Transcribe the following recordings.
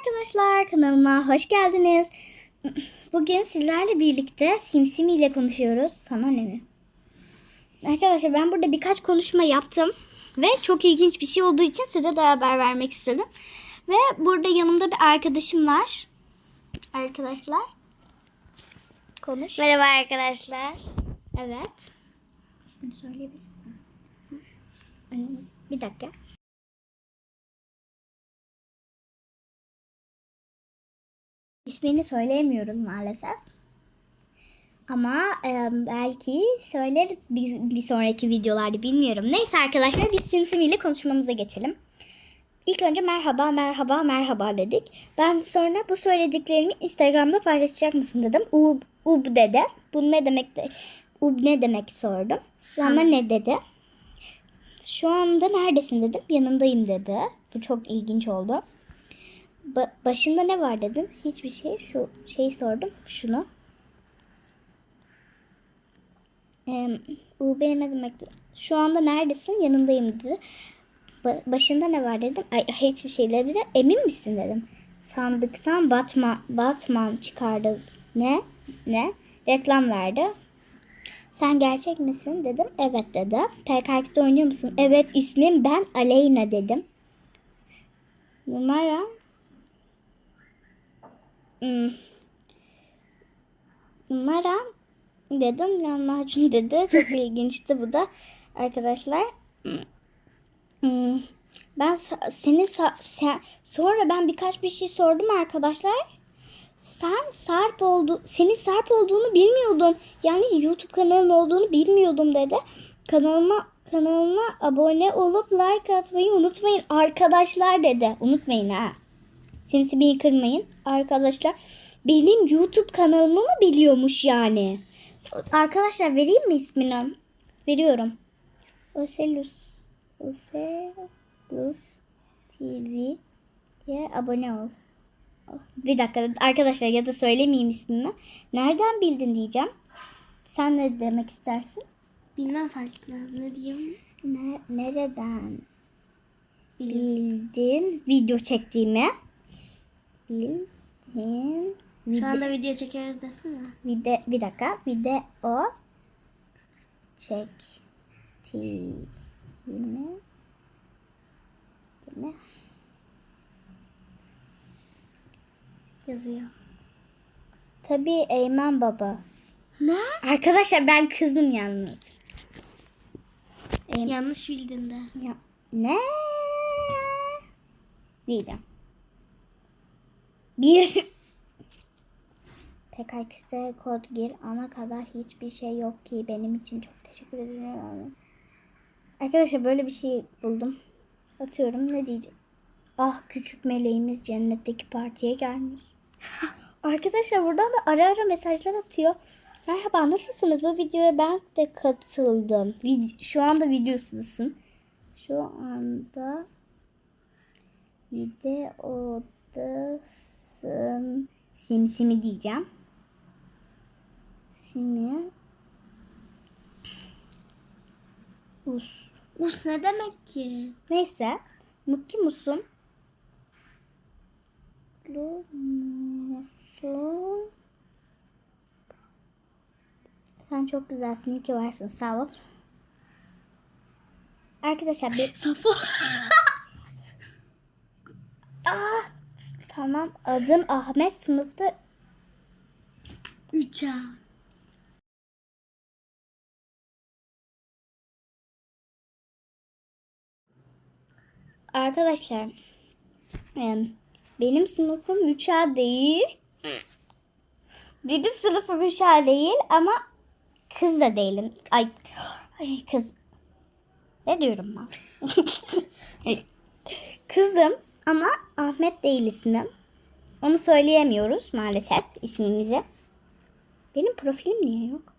Arkadaşlar kanalıma hoş geldiniz. Bugün sizlerle birlikte Simsimi ile konuşuyoruz. Sana ne mi? Arkadaşlar ben burada birkaç konuşma yaptım. Ve çok ilginç bir şey olduğu için size de haber vermek istedim. Ve burada yanımda bir arkadaşım var. Arkadaşlar. Konuş. Merhaba arkadaşlar. Evet. İsmini söyleyebilir misin? Bir dakika. İsmini söyleyemiyoruz maalesef. Ama e, belki söyleriz bir, bir sonraki videolarda bilmiyorum. Neyse arkadaşlar biz Simsim ile konuşmamıza geçelim. İlk önce merhaba merhaba merhaba dedik. Ben sonra bu söylediklerimi Instagram'da paylaşacak mısın dedim. Ub, ub dedi. Bu ne demek de, ub ne demek sordum. Sonra ne dedi? Şu anda neredesin dedim. Yanındayım dedi. Bu çok ilginç oldu. Ba- başında ne var dedim. Hiçbir şey. Şu şeyi sordum. Şunu. Ee, UB ne demekti? Şu anda neredesin? Yanındayım dedi. Ba- başında ne var dedim. Ay hiçbir şeyle bir de emin misin dedim. Sandıktan Batman, Batman çıkardı. Ne? Ne? Reklam verdi. Sen gerçek misin dedim. Evet dedi. PKX'de oynuyor musun? Evet ismim ben Aleyna dedim. Numara Hmm. Numara dedim lahmacun dedi. Çok ilginçti bu da arkadaşlar. Hmm. Ben sa- sen sonra ben birkaç bir şey sordum arkadaşlar. Sen Sarp oldu, senin Sarp olduğunu bilmiyordum. Yani YouTube kanalın olduğunu bilmiyordum dedi. Kanalıma kanalıma abone olup like atmayı unutmayın arkadaşlar dedi. Unutmayın ha. Simsimiyi kırmayın. Arkadaşlar benim YouTube kanalımı mı biliyormuş yani? Arkadaşlar vereyim mi ismini? Veriyorum. Oselus. Oselus TV'ye abone ol. Bir dakika arkadaşlar ya da söylemeyeyim ismini. Nereden bildin diyeceğim. Sen ne demek istersin? Bilmem fark etmez. Ne diyeyim? Ne, nereden bildin video çektiğimi? Bildin. Şu anda video çekiyoruz desene. vide, bir dakika. Video çektiğimi mi? Yazıyor. Tabii Eymen Baba. Ne? Arkadaşlar ben kızım yalnız. Eymen. Yanlış bildin de. Ya, ne? Diyeceğim. Bir. PKX'de kod gir ana kadar hiçbir şey yok ki benim için çok teşekkür ederim. Arkadaşlar böyle bir şey buldum. Atıyorum ne diyeceğim. Ah küçük meleğimiz cennetteki partiye gelmiş. Arkadaşlar buradan da ara ara mesajlar atıyor. Merhaba nasılsınız? Bu videoya ben de katıldım. Şu anda videosundasın. Şu anda videodasın. Simsimi diyeceğim. Simi. Us. Us ne demek ki? Neyse. Mutlu musun? Mutlu musun? Sen çok güzelsin. İyi ki varsın. Sağ ol. Arkadaşlar bir... Safo. Ah, tamam. Adım Ahmet. Sınıfta Uça. Arkadaşlar em, benim sınıfım 3A değil. Dedim sınıfım 3A değil ama kız da değilim. Ay, ay kız. Ne diyorum ben? Kızım ama Ahmet değil ismim. Onu söyleyemiyoruz maalesef ismimizi. Benim profilim niye yok?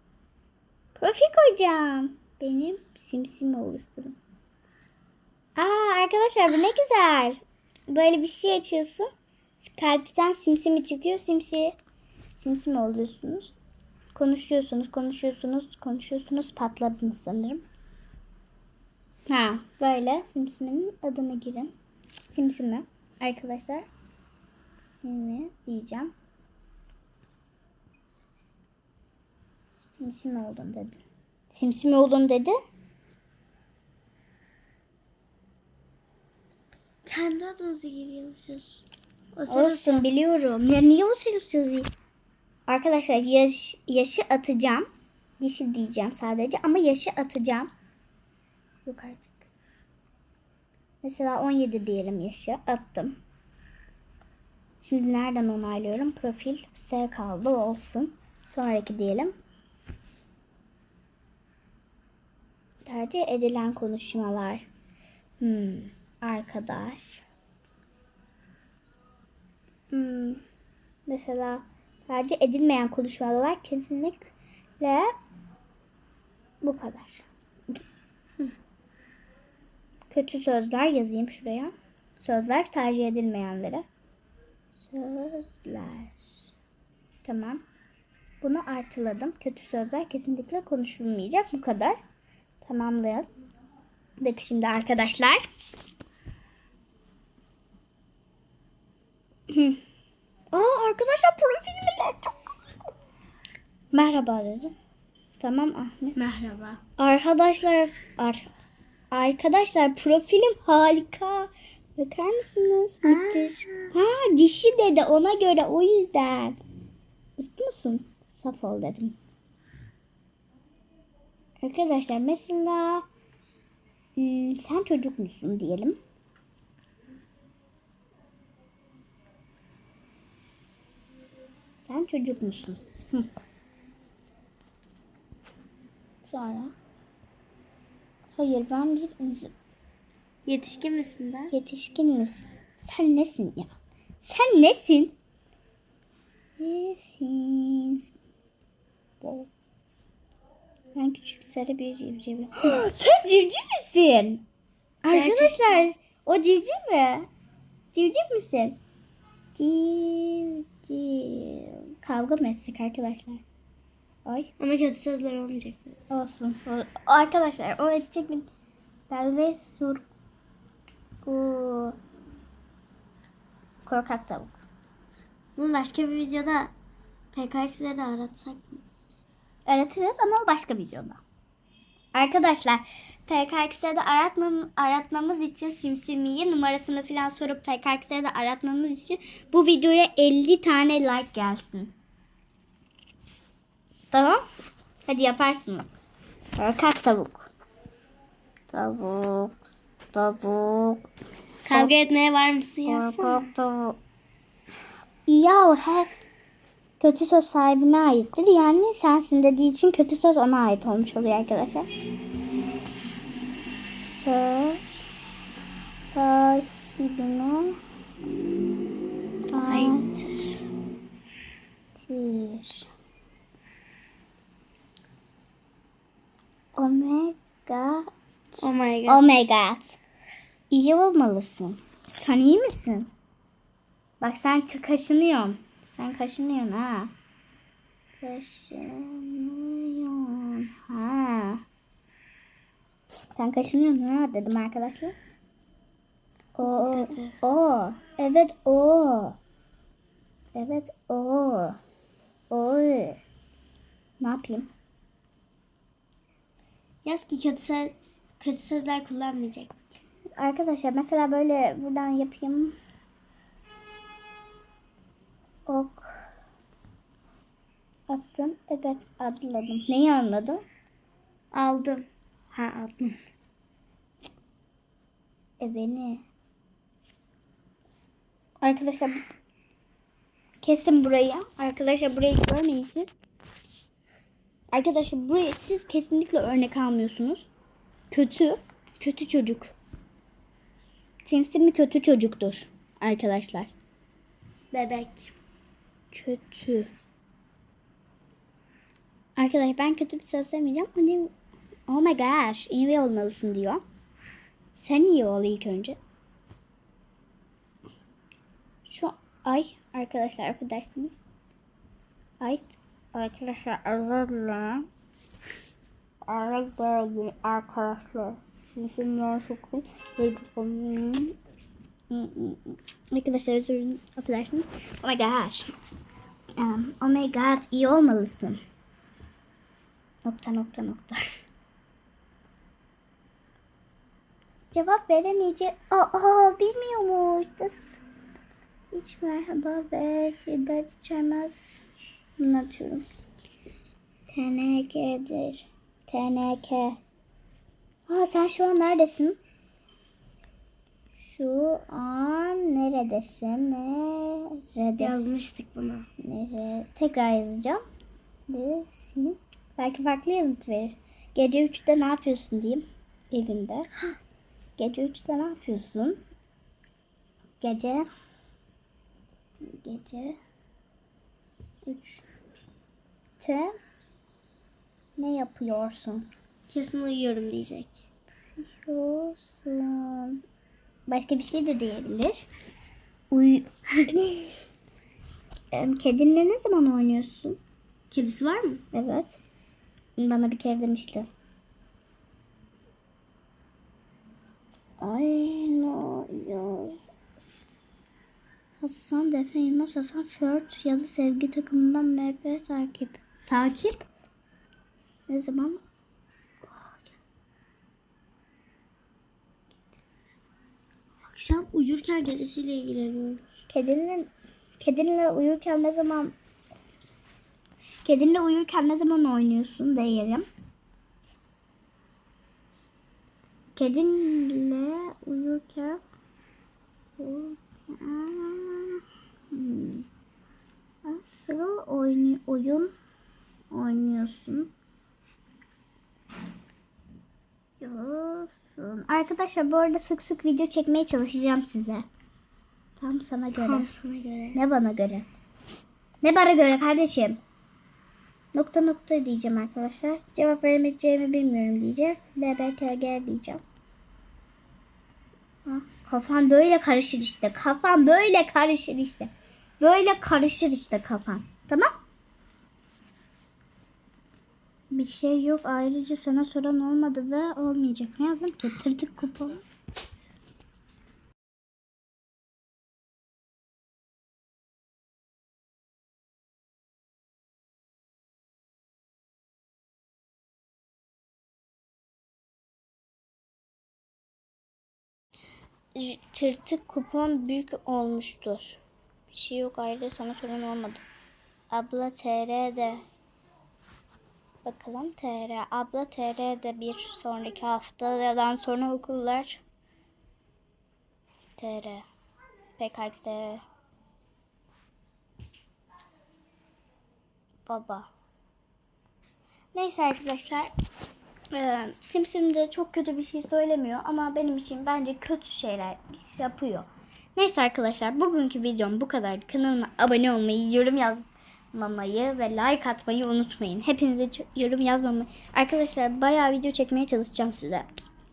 Profil koyacağım. Benim simsim oluşturun. Aa arkadaşlar bu ne güzel. Böyle bir şey açıyorsun. Kalpten simsimi çıkıyor. Simsi simsim oluyorsunuz. Konuşuyorsunuz, konuşuyorsunuz, konuşuyorsunuz. Patladınız sanırım. Ha böyle simsimin adını girin. Simsimi arkadaşlar. Simsimi diyeceğim. Simsimi oldun dedi. Simsimi oldun dedi. Kendi adınızı giriyormuşuz. O Olsun biliyorum. Ya niye o Sirius yazıyor? Arkadaşlar yaş, yaşı atacağım. Yaşı diyeceğim sadece ama yaşı atacağım. Yok artık. Mesela 17 diyelim yaşı. Attım. Şimdi nereden onaylıyorum? Profil S kaldı olsun. Sonraki diyelim. Tercih edilen konuşmalar. Hmm, arkadaş. Hmm, mesela tercih edilmeyen konuşmalar kesinlikle bu kadar. Kötü sözler yazayım şuraya. Sözler tercih edilmeyenlere. Sözler. Tamam. Bunu artıladım. Kötü sözler kesinlikle konuşulmayacak. Bu kadar. Tamamlayalım. Bakın şimdi arkadaşlar. Aa arkadaşlar profilime çok Merhaba dedim. Tamam Ahmet. Merhaba. Arkadaşlar ar arkadaşlar profilim harika. Bakar mısınız? Müthiş. Ha dişi dedi ona göre o yüzden. Mutlu musun? Saf ol dedim. Arkadaşlar mesela hmm, sen çocuk musun diyelim. Sen çocuk musun? Hı. Sonra Hayır ben bir Yetişkin misin de? yetişkiniz. Sen nesin ya? Sen nesin? Nesin? Bol. Ben küçük sarı bir civcivim. Sen civciv misin? Arkadaşlar o civciv mi? Civciv misin? Civciv. Kavga mı etsek arkadaşlar? Ay. Ama kötü sözler olmayacak. Olsun. O- Arkadaşlar o edecek bir Belve sur bu korkak tavuk. Bunu başka bir videoda PKX'leri aratsak mı? Öğretiriz ama başka videoda. Arkadaşlar PKX'de de aratmam, aratmamız için Simsimi'yi numarasını falan sorup PKX'de de aratmamız için bu videoya 50 tane like gelsin. Tamam? Hadi yaparsın. Korkak tavuk. Tavuk. Tavuk. Kavga etmeye var mısın yazsana. Korkak tavuk. Ya he kötü söz sahibine aittir. Yani sensin dediği için kötü söz ona ait olmuş oluyor arkadaşlar. Söz sahibine aittir. Omega Oh my god. Oh my god. İyi olmalısın. Sen iyi misin? Bak sen kaşınıyorsun. Sen kaşınıyorsun ha. Kaşınıyorsun ha. Sen kaşınıyorsun ha dedim arkadaşlar. O, Dedi. o. Evet o. Evet o. O. Ne yapayım? Yaz ki kötü, söz, kötü sözler kullanmayacak. Arkadaşlar mesela böyle buradan yapayım. Ok. Attım. Evet adladım. Neyi anladım? Aldım. Ha aldım. E beni. Arkadaşlar kesin burayı. Arkadaşlar burayı görmeyin siz. Arkadaşlar burayı siz kesinlikle örnek almıyorsunuz. Kötü. Kötü çocuk. Simsimi kötü çocuktur. Arkadaşlar. Bebek. Kötü. Arkadaşlar ben kötü bir söz demeyeceğim. Hani oh my gosh iyi olmalısın diyor. Sen iyi ol ilk önce. Şu ay arkadaşlar affedersiniz. Ay arkadaşlar özür dilerim. Özür dilerim arkadaşlar. Ne olsun? Arkadaşlar özür dilerim. Affedersiniz. Oh my gosh. Um, oh my god iyi olmalısın. Nokta nokta nokta. Cevap veremeyecek. Aa, bilmiyormuş. Nasıl? Hiç merhaba ve şiddet içermez. Anlatıyorum. TNK'dir. TNK. Aa sen şu an neredesin? Şu an neredesin? Neredesin? Yazmıştık bunu. Nere? Tekrar yazacağım. Neredesin? Belki farklı yanıt verir. Gece 3'te ne yapıyorsun diyeyim. Evimde. Gece 3'te ne yapıyorsun? Gece Gece 3'te ne yapıyorsun? Kesin uyuyorum diyecek. Yapıyorsun. Başka bir şey de diyebilir. Uy Kedinle ne zaman oynuyorsun? Kedisi var mı? Evet. Bana bir kere demişti. Aynı yaz. Hasan Defne Yılmaz Hasan Flört ya da sevgi takımından MP takip. Takip? Ne zaman? Akşam uyurken kedisiyle ilgileniyorum. Kedinle, kedinle uyurken ne zaman Kedinle uyurken ne zaman oynuyorsun diyelim. Kedinle uyurken Hmm. Nasıl oyunu, oyun oynuyorsun? Diyorsun. Arkadaşlar bu arada sık sık video çekmeye çalışacağım size. Tam sana göre. Tam sana göre. Ne bana göre? Ne bana göre kardeşim? Nokta nokta diyeceğim arkadaşlar. Cevap veremeyeceğimi bilmiyorum diyecek. BBTG diyeceğim. Ha, kafan böyle karışır işte. Kafan böyle karışır işte. Böyle karışır işte kafan. Tamam? Bir şey yok. Ayrıca sana soran olmadı ve olmayacak. Ne yazdım ki? Tırtık kupon. Tırtık kupon büyük olmuştur. Bir şey yok ayrıca sana sorun olmadı. Abla TR'de Bakalım TR. Abla TR'de bir sonraki haftadan sonra okullar TR. PKX Baba. Neyse arkadaşlar. Ee, Simsim de çok kötü bir şey söylemiyor ama benim için bence kötü şeyler yapıyor. Neyse arkadaşlar bugünkü videom bu kadar. Kanalıma abone olmayı, yorum yazmamayı ve like atmayı unutmayın. Hepinize yorum yazmamayı. Arkadaşlar bayağı video çekmeye çalışacağım size.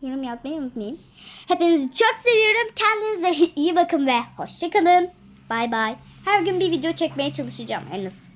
Yorum yazmayı unutmayın. Hepinizi çok seviyorum. Kendinize iyi bakın ve hoşçakalın. Bay bay. Her gün bir video çekmeye çalışacağım en az.